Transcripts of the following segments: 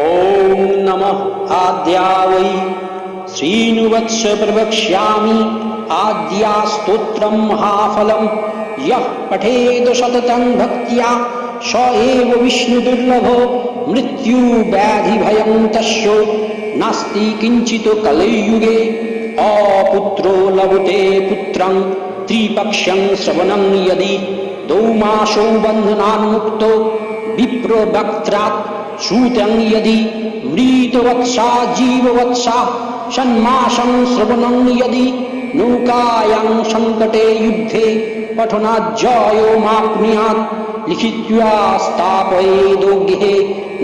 ॐ नमः आद्या वै श्रीनुवत्स प्रवक्ष्यामि आद्या स्तोत्रं महाफलं यः पठेद सततं भक्त्या स एव विष्णुदुर्लभो मृत्युव्याधिभयं तस्य नास्ति किञ्चित् कलियुगे अपुत्रो लभते पुत्रं त्रिपक्ष्यं श्रवणं यदि दौमासौ बन्धनान्मुक्तो विप्रवक्त्रात् श्रुतं यदि मृतवत्सा जीववत्सा षण्मासं श्रवणं यदि नौकायां सङ्कटे युद्धे पठनाज्जयो माप्नुयात् लिखित्वा स्थापयेदो गृहे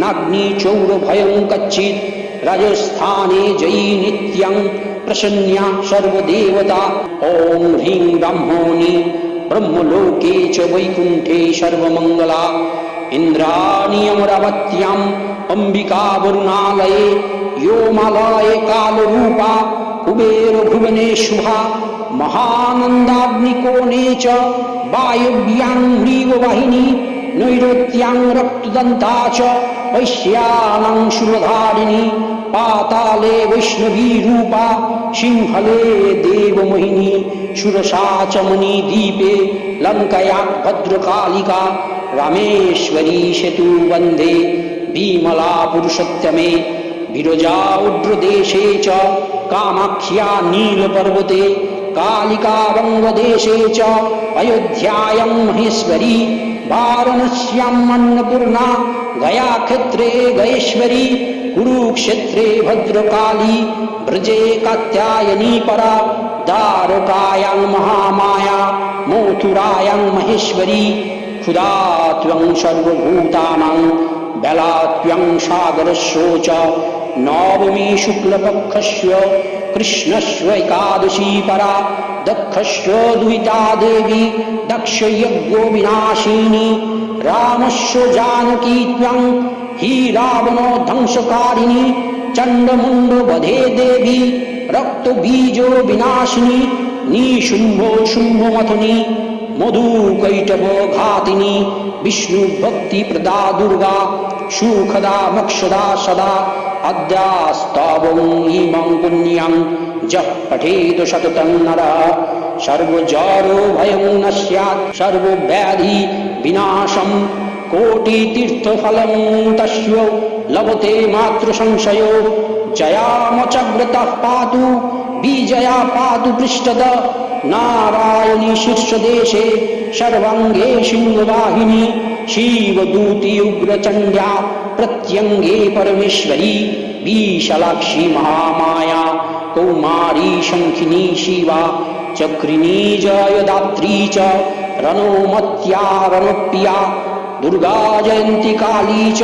नाग्निचौरभयं कच्चित् राजस्थाने जयी नित्यं प्रसन्या सर्वदेवता ॐ ह्रीं ब्रह्मणि ब्रह्मलोके च वैकुण्ठे सर्वमङ्गला इन्द्राणीयमरवत्याम् अम्बिका वरुणालये योमालये कालरूपा कुबेर भुवने शुभा महानन्दाग्निकोणे च वायव्यां म्रीववाहिनी नैऋत्यां रक्तदन्ता च वैश्यानां शुभधारिणी पाताले वैष्णवीरूपा सिंहले देवमोहिनी सुरसा च मणिदीपे लङ्कया भद्रकालिका रामेश्वरी सेतु वन्दे विमला पुरुषोत्तमे विरजा उड्रदेशे च कामाख्या नीलपर्वते कालिका वङ्गदेशे च अयोध्यायां महेश्वरी वाराणस्याम् अन्नपूर्णा गयाक्षेत्रे गयेश्वरी कुरुक्षेत्रे भद्रकाली ब्रजे कात्यायनी परा द्वारकायां महामाया मथुरायां महेश्वरी ক্ষুদাত্বং সর্বভূতানাং বেলাত্বং সাগরস্য চ নবমী শুক্লপক্ষস্য কৃষ্ণস্ব একাদশী পরা দক্ষস্ব দুহিতা দেবী দক্ষযজ্ঞ বিনাশিনী রামস্য জানকী ত্বং হি রাবণ ধ্বংসকারিণী চণ্ডমুণ্ড বধে দেবী রক্তবীজ বিনাশিনী নিশুম্ভ শুম্ভমথনী मधुकैटभ घातिनी विष्णुभक्तिप्रदा दुर्गा सुखदा मोक्षदा सदा अद्यास्तवं इमं पुण्यं जः पठेत सततं नरः सर्वजरो भयं न स्यात् सर्वव्याधि विनाशं कोटितीर्थफलं तस्य लभते मातृसंशयो जयामचव्रतः पातु विजया पातु पृष्ठद নারায়ণী শীর্ষদেশে সর্বাঙ্গে সিংহবাহিনী, শিবদূতি উগ্রচণ্ড্যা প্রত্যঙ্গে পরমেশ্বরী, বিশালাক্ষী মহামায়া, কৌমারী শঙ্খিনী শিবা, চক্রিণী জয়দাত্রী চ রণমত্যা রণপ্রিয়া দুর্গা জয়ন্তী কালী চ,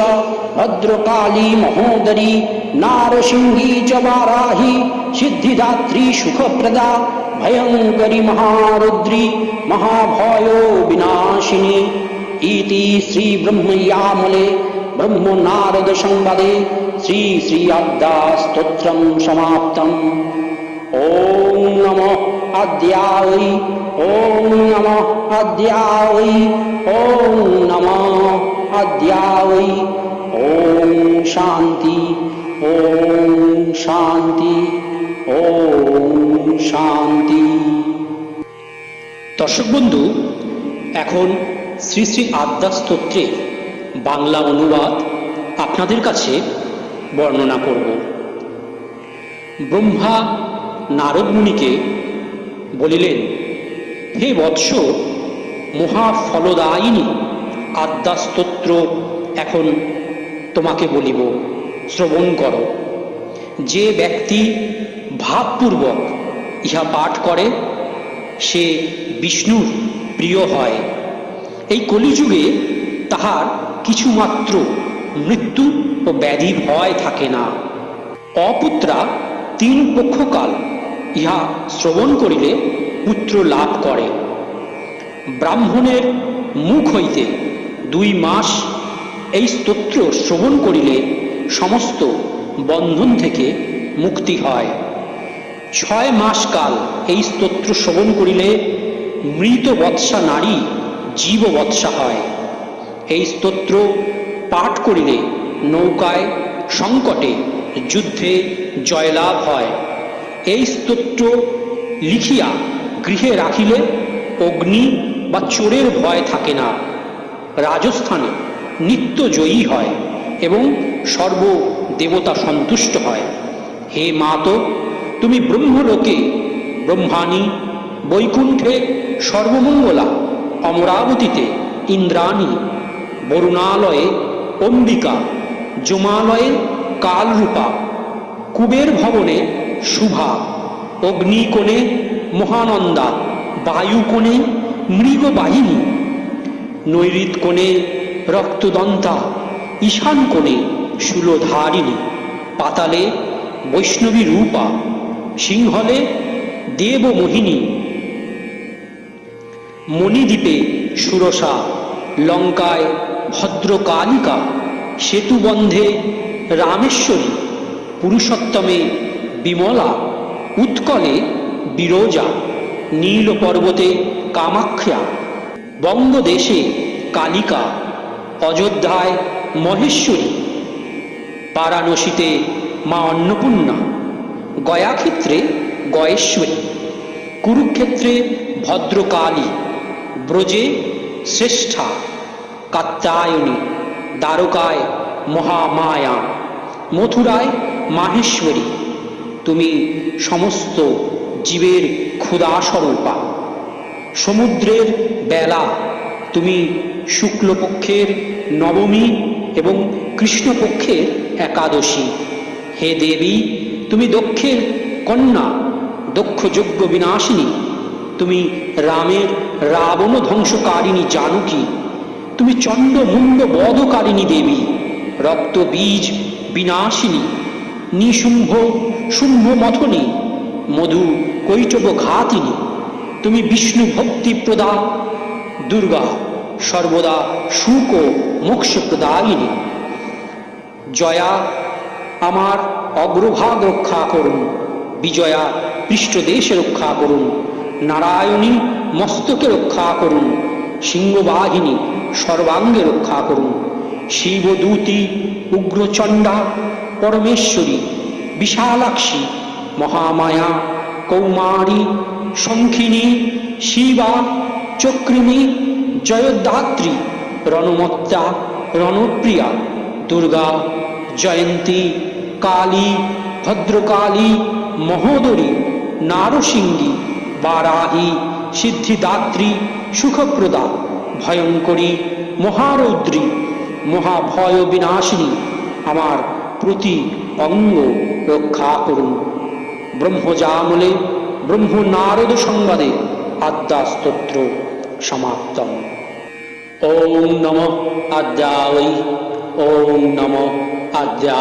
ভদ্রকালী মহোদরী नारसिंही च वाराही सिद्धिदात्री सुखप्रदा भयङ्करी महारुद्री महाभयो विनाशिनी इति श्रीब्रह्मयामले ब्रह्मनारदसंवादे श्री श्री स्तोत्रं समाप्तम् ॐ नमः अद्यावै ॐ नमः अद्यावै ॐ नमः अद्यावै ॐ शान्ति ওম শান্তি ওম শান্তি দর্শক বন্ধু, এখন শ্রী শ্রী আদ্যা স্তোত্রের বাংলা অনুবাদ আপনাদের কাছে বর্ণনা করব। ব্রহ্মা নারদমুনিকে বলিলেন, হে বৎস, মহাফলদায়িনী আদ্যা স্তোত্র এখন তোমাকে বলিব। শ্রবণ করো। যে ব্যক্তি ভাবপূর্বক ইহা পাঠ করে, সে বিষ্ণুর প্রিয় হয়। এই কলিযুগে তাহার কিছুমাত্র মৃত্যু ও ব্যাধি ভয় থাকে না। অপুত্রা তিন পক্ষকাল ইহা শ্রবণ করিলে পুত্র লাভ করে। ব্রাহ্মণের মুখ হইতে দুই মাস এই স্তোত্র শ্রবণ করিলে সমস্ত বন্ধন থেকে মুক্তি হয়। ছয় মাস কাল এই স্তোত্র শ্রবণ করিলে মৃত বৎসা নারী জীব বৎসা হয়। এই স্তোত্র পাঠ করিলে নৌকায় সংকটে যুদ্ধে জয়লাভ হয়। এই স্তোত্র লিখিয়া গৃহে রাখিলে অগ্নি বা চোরের ভয় থাকে না। রাজস্থানে নিত্য জয়ী হয় এবং সর্ব দেবতা সন্তুষ্ট হয়। হে মাতো তুমি ব্রহ্মলোকে, ব্রহ্মাণী, বৈকুণ্ঠে, সর্বমঙ্গলা, অমরাবতীতে, ইন্দ্রাণী, বরুণালয়ে, অম্বিকা, জমালয়ে, কালরূপা, কুবের ভবনে শুভা অগ্নিকোণে, মহানন্দা, বায়ুকোণে, মৃগবাহিনী নৈরিত কোণে রক্তদন্তা ঈশান কোণে শূলধারিণী। পাতালে বৈষ্ণবী রূপা, সিংহলে দেবমোহিনী। মণিদ্বীপে সুরসা, লঙ্কায় ভদ্রকালিকা, সেতুবন্ধে রামেশ্বরী, পুরুষোত্তমে বিমলা, উৎকলে বিরোজা নীল পর্বতে কামাখ্যা, বঙ্গদেশে কালিকা, অযোধ্যায় মহেশ্বরী। বারাণসীতে মা অন্নপূর্ণা, গয়াক্ষেত্রে গয়েশ্বরী, কুরুক্ষেত্রে ভদ্রকালী, ব্রজে শ্রেষ্ঠা, কাত্যায়নী, দ্বারকায় মহামায়া, মথুরায় মাহেশ্বরী। তুমি সমস্ত জীবের ক্ষুদাস্বরূপা সমুদ্রের বেলা, তুমি শুক্লপক্ষের নবমী এবং কৃষ্ণপক্ষের একাদশী। হে দেবী, তুমি দক্ষের কন্যা, দক্ষ যজ্ঞ বিনাশিনী। তুমি রামের রাবণ ধ্বংসকারিণী জানকী। তুমি চণ্ড বধকারিণী দেবী, রক্ত বীজ বিনাশিনী। নিশুম্ভ শুম্ভ মথনী, মধু কৈটব ঘাতিনী। তুমি বিষ্ণু ভক্তি প্রদা, দুর্গা সর্বদা সুখ ও মোক্ষ প্রদায়িনী। জয়া, আমার অগ্রভাগ রক্ষা করুন। বিজয়া পৃষ্ঠদেশ রক্ষা করুন। নারায়ণী, মস্তকে রক্ষা করুন। সিংহবাহিনী, সর্বাঙ্গে রক্ষা করুন। শিবদূতি, উগ্রচণ্ডা, পরমেশ্বরী, বিশালাক্ষী, মহামায়া, কৌমারী, শঙ্খিনী, শিবা, চক্রিণী, জয়দাত্রী, রণমত্তা, রণপ্রিয়া, দুর্গা জয়ন্তী, কালী, ভদ্রকালী, মহোদরী, নারসিংহী, বারাহী, সিদ্ধিদাত্রী, সুখপ্রদা, ভয়ঙ্করী, মহারৌদ্রী মহাভয় বিনাশিনী আমার প্রতি অঙ্গ রক্ষা করুন। ব্রহ্মজামলে ব্রহ্ম নারদ সংবাদে আদ্যাস্তোত্র সমাপ্তম। ওম নম আদ্যাবৈ ওম নম আদ্যা